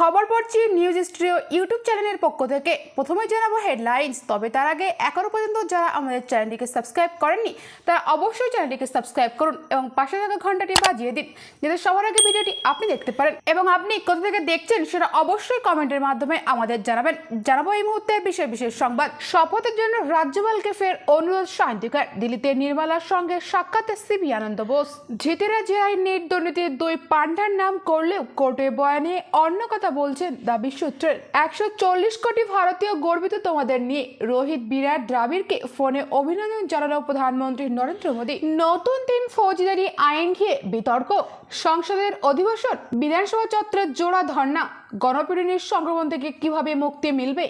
খবর পড়ছি news studio YouTube চ্যানেলের পক্ষ থেকে। প্রথমে জানাব হেডলাইন্স, তবে তার আগে এখনও পর্যন্ত যারা আমাদের চ্যানেলটিকে সাবস্ক্রাইব করেননি, তারা অবশ্যই চ্যানেলটিকে সাবস্ক্রাইব করুন এবং পাশে থাকা ঘন্টাটি বাজিয়ে দিন, যাতে সবার আগে ভিডিওটি আপনি দেখতে পারেন। এবং আপনি কোথা থেকে দেখছেন সেটা অবশ্যই কমেন্টের মাধ্যমে আমাদের জানাবেন। জানাব এই মুহূর্তের বিশেষ বিশেষ সংবাদ। শপথের জন্য রাজ্যপালকে ফের অনুরোধ শান্তিকার দিল্লিতে নির্মলার সঙ্গে সাক্ষাতে সিবি আনন্দ বোস। জিতেরা জেআই নেট দুর্নীতির দুই পান্ডার নাম করলেও কোর্টে বয়ানে অন্য কথা বলছেন দাবি সূত্রের। একশো চল্লিশ কোটি ভারতীয় গর্বিত তোমাদের নিয়ে রোহিত, বিরাট, দ্রাবিড়কে ফোনে অভিনন্দন জানালো প্রধানমন্ত্রী নরেন্দ্র মোদী। নতুন তিন ফৌজদারি আইন ঘিয়ে বিতর্ক। সংসদের অধিবেশন, বিধানসভা চত্বরের জোড়া ধর্ণা। গণপিটুনির সংক্রমণ থেকে কীভাবে মুক্তি মিলবে?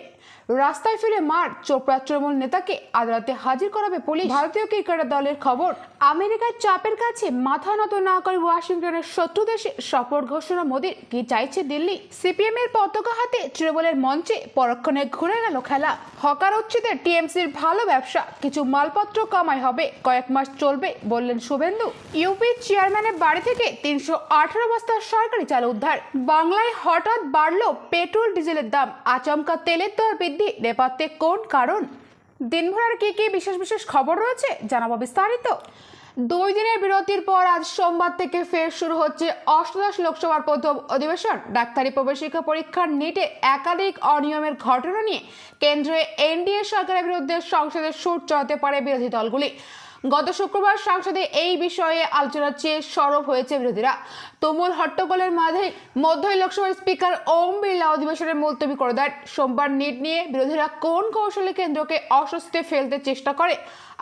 রাস্তায় ফিরে মার, চোপড়া তৃণমূল নেতাকে আদালতে হাজির করাবে পুলিশ। ভারতীয় ক্রিকেট দলের খবর, আমেরিকার চাপের কাছে মাথা নত না করে ওয়াশিংটনের শত্রু দেশে সফর ঘোষণা মোদীর। কি চাইছে দিল্লি? সিপিএম এর পতাকা হাতে তৃণমূলের মঞ্চে পরক্ষণে ঘুরে গেল খেলা। হকার উচ্ছেদের টিএমসির ভালো ব্যবসা, কিছু মালপত্র কামাই হবে, কয়েক মাস চলবে, বললেন শুভেন্দু। ইউপি চেয়ারম্যানের বাড়ি থেকে তিনশো আঠারো বস্তা সরকারি চাল উদ্ধার। বাংলায় হঠাৎ বাড়লো পেট্রোল, ডিজেলের দাম। আচমকা তেলের দর বৃদ্ধি। নেপাতে কোন কারণ? দিনভর আর কি কি বিশেষ বিশেষ খবর রয়েছে? জানাব বিস্তারিত। দুই দিনের বিরতির পর আজ সোমবার থেকে ফের শুরু হচ্ছে অষ্টাদশ লোকসভার প্রথম অধিবেশন। ডাক্তারি প্রবেশিকা পরীক্ষার নিটে একাধিক অনিয়মের ঘটনা নিয়ে কেন্দ্রে এনডিএ সরকারের বিরুদ্ধে সংসদে সুর চড়াতে পারে বিরোধী দলগুলি। গত শুক্রবার সংসদে এই বিষয়ে আলোচনার চেয়ে সরব হয়েছে বিরোধীরা। তুমুল হট্টগোলের মাঝে মধ্যই লোকসভার স্পিকার ওম বিড়লা অধিবেশনের মুলতবি করে দেন। সোমবার নিট নিয়ে বিরোধীরা কোন কৌশলে কেন্দ্রকে অস্বস্তিতে ফেলতে চেষ্টা করে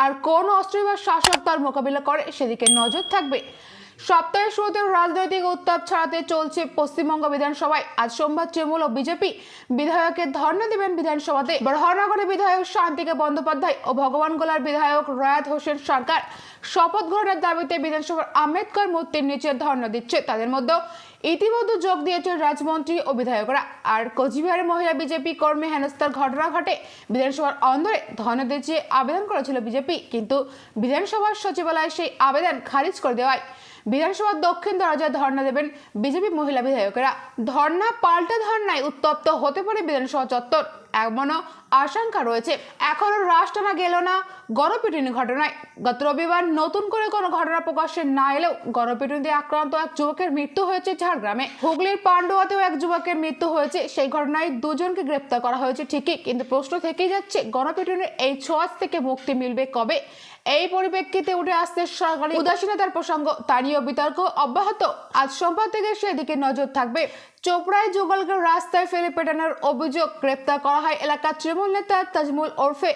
আর কোন অস্ত্র বা শাসক তার মোকাবিলা করে সেদিকে নজর থাকবে। সপ্তাহের শুরুতে রাজনৈতিক উত্তাপ ছাড়াতে চলছে পশ্চিমবঙ্গ বিধানসভায়। আজ সোমবার তৃণমূল ও বিজেপি বিধায়কের ধর্ণা দেবেন বিধানসভাতে। বড়হরনগরের বিধায়ক শান্তিকে বন্দ্যোপাধ্যায় ও ভগবান গোলার বিধায়ক রয়াত হোসেন সরকার শপথ গ্রহণের দাবিতে বিধানসভার আম্বেদকর মূর্তির নিচে ধর্ণা দিচ্ছে। তাদের মধ্যে ইতিমধ্যে যোগ দিয়েছেন রাজমন্ত্রী ও বিধায়করা। আর কোচবিহারের মহিলা বিজেপি কর্মী হেনস্থার ঘটনা ঘটে। বিধানসভার অন্দরে ধনদের চেয়ে আবেদন করেছিল বিজেপি, কিন্তু বিধানসভার সচিবালয় সেই আবেদন খারিজ করে দেওয়ায় বিধানসভার দক্ষিণ দরজায় ধর্ণা দেবেন বিজেপি মহিলা বিধায়কেরা। ধর্ণা পাল্টা ধর্ণায় উত্তপ্ত হতে পারে বিধানসভা চত্বর। এমনও আশঙ্কা রয়েছে। এখনও রাশ টানা গেল না গণপিটুনি ঘটনায়। গত রবিবার নতুন করে কোনো ঘটনা প্রকাশ্যে না এলেও গণপিটুনিতে আক্রান্ত এক যুবকের মৃত্যু হয়েছে ঝাড়গ্রামে। হুগলির পান্ডুয়াতেও এক যুবকের মৃত্যু হয়েছে। সেই ঘটনায় দুজনকে গ্রেপ্তার করা হয়েছে ঠিকই, কিন্তু প্রশ্ন থেকেই যাচ্ছে গণপিটুনির এই ছোঁয়াচ থেকে মুক্তি মিলবে কবে? এই পরিপ্রেক্ষিতে উঠে আসছে সরকারি উদাসীনতার প্রসঙ্গ। তা নিয়েও বিতর্ক অব্যাহত। আজ সোমবার থেকে সেদিকে নজর থাকবে। চোপড়ায় যুগলকে রাস্তায় ফেলে পেটানোর অভিযোগ গ্রেপ্তার করা হয় এলাকার তৃণমূল নেতা তাজমুল ওরফে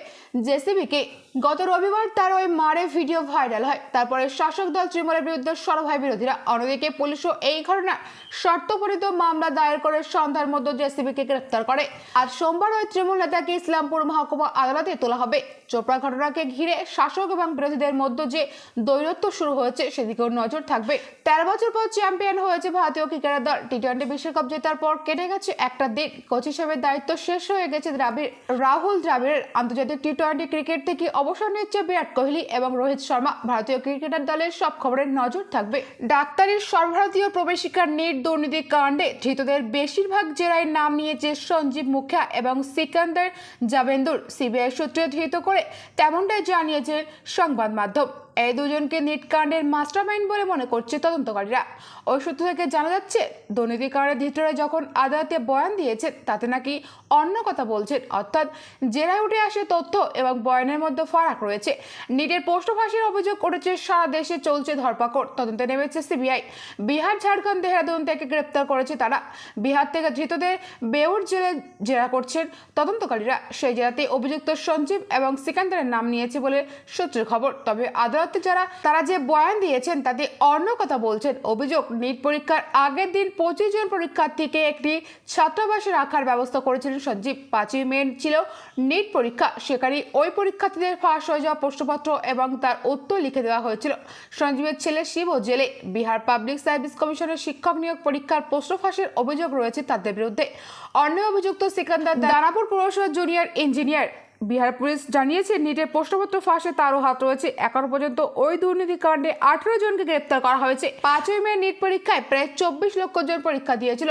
জেসিবিকে। গত রবিবার তার ওই মারে ভিডিও ভাইরাল হয়। তারপরে শাসক দল তৃণমূলের বিরুদ্ধে হয় বিরোধীরা। অন্যদিকে পুলিশও এই ঘটনার শর্তপরিত মামলা দায়ের করে সন্ধ্যার মধ্যে জেসিবিকে গ্রেপ্তার করে। আজ সোমবার ওই তৃণমূল নেতাকে ইসলামপুর মহকুমা আদালতে তোলা হবে। চোপড়া ঘটনাকে ঘিরে শাসক এবং বিরোধীদের মধ্যে যে দৈরত্ব শুরু হয়েছে, সেদিকেও নজর থাকবে। তেরো বছর পর চ্যাম্পিয়ন হয়েছে ভারতীয় ক্রিকেটার দল। টি টোয়েন্টি বিশ্বকাপ জেতার পর কেটে গেছে একটা দিন। কোচ হিসেবে দায়িত্ব শেষ হয়ে গেছে দ্রাবিড় রাহুল দ্রাবিড়ের। আন্তর্জাতিক টি টোয়েন্টি ক্রিকেট থেকে অবসর নিচ্ছে বিরাট কোহলি এবং রোহিত শর্মা ভারতীয় ক্রিকেটার দলের সব খবরের নজর থাকবে। ডাক্তারির সর্বভারতীয় প্রবেশিকার নেট দুর্নীতি কাণ্ডে ধৃতদের বেশিরভাগ জেরায় নাম নিয়েছে সঞ্জীব মুখিয়া এবং সিকান্দার জাবেন্দুর সিবিআই সূত্রে ধৃত করে তেমনটাই জানিয়েছে সংবাদ মাধ্যম। এই দুজনকে নিটকাণ্ডের মাস্টারমাইন্ড বলে মনে করছে তদন্তকারীরা। ওই সূত্র থেকে জানা যাচ্ছে দুর্নীতিকাণ্ডের ধৃতরা যখন আদালতে বয়ান দিয়েছেন, তাতে নাকি অন্য কথা বলছেন। অর্থাৎ জেরায় উঠে আসে তথ্য এবং বয়ানের মধ্যে ফারাক রয়েছে। নিটের পোস্ট ফাঁসির অভিযোগ উঠেছে, সারা দেশে চলছে ধরপাকড়। তদন্তে নেমেছে সিবিআই। বিহার, ঝাড়খণ্ড, দেহরাদুন থেকে গ্রেপ্তার করেছে তারা। বিহার থেকে ধৃতদের বেউর জেলে জেরা করছেন তদন্তকারীরা। সেই জেলাতে অভিযুক্ত সঞ্জীব এবং সিকান্দারের নাম নিয়েছে বলে সূত্রের খবর। তবে আদালতে যারা, তারা যে বয়ান দিয়েছেন, তাতে অন্য কথা বলছেন। অভিযোগ নিট পরীক্ষার আগের দিন পঁচিশ জন পরীক্ষার্থীকে একটি ছাত্রাবাসে রাখার ব্যবস্থা করেছিলেন সঞ্জীব। পাঁচই মে ছিল নিট পরীক্ষা। সেখানে ওই পরীক্ষার্থীদের ফাঁস হয়ে যাওয়া প্রশ্নপত্র এবং তার উত্তর লিখে দেওয়া হয়েছিল। সঞ্জীবের ছেলে শিব ও জেলে বিহার পাবলিক সার্ভিস কমিশনের শিক্ষক নিয়োগ পরীক্ষার প্রশ্ন ফাঁসের অভিযোগ রয়েছে তাদের বিরুদ্ধে। অন্য অভিযুক্ত সিকান্দার দানাপুর পৌরসভা জুনিয়র ইঞ্জিনিয়ার বিহার পুলিশ জানিয়েছে, নিটের প্রশ্নপত্র ফাঁসে তারও হাত রয়েছে। এখনও পর্যন্ত ওই দুর্নীতি কাণ্ডে আঠেরো জনকে গ্রেপ্তার করা হয়েছে। পাঁচই মে নিট পরীক্ষায় প্রায় চব্বিশ লক্ষ জন পরীক্ষা দিয়েছিল।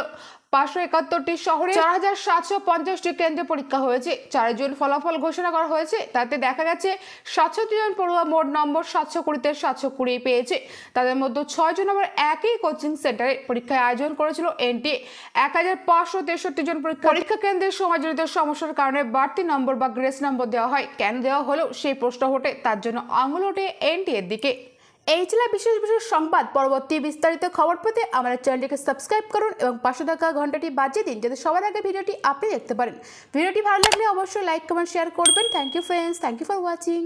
পাঁচশো একাত্তরটি শহরে চার হাজার সাতশো পঞ্চাশটি কেন্দ্রে পরীক্ষা হয়েছে। চার জুন ফলাফল ঘোষণা করা হয়েছে। তাতে দেখা গেছে, সাতষট্টি জন পড়ুয়া মোট নম্বর সাতশো কুড়িতে সাতশো কুড়ি পেয়েছে। তাদের মধ্যে ছয় জন আবার একই কোচিং সেন্টারে পরীক্ষায় আয়োজন করেছিল এনটিএ। এক হাজার পাঁচশো তেষট্টি জন পরীক্ষা পরীক্ষা কেন্দ্রের সময়জনিত সমস্যার কারণে বাড়তি নম্বর বা গ্রেস নম্বর দেওয়া হয়। কেন দেওয়া হলেও সেই প্রশ্ন ওঠে। তার জন্য আঙুল ওঠে এনটিএর দিকে। এই ছিল বিশেষ বিশেষ সংবাদ। পরবর্তী বিস্তারিত খবর পেতে আমাদের চ্যানেলটিকে সাবস্ক্রাইব করুন এবং পাশে থাকা ঘন্টাটি বাজিয়ে দিন যাতে সবার আগে ভিডিওটি আপনি দেখতে পারেন। ভিডিওটি ভালো লাগলে অবশ্যই লাইক, কমেন্ট, শেয়ার করবেন। Thank you friends thank you for watching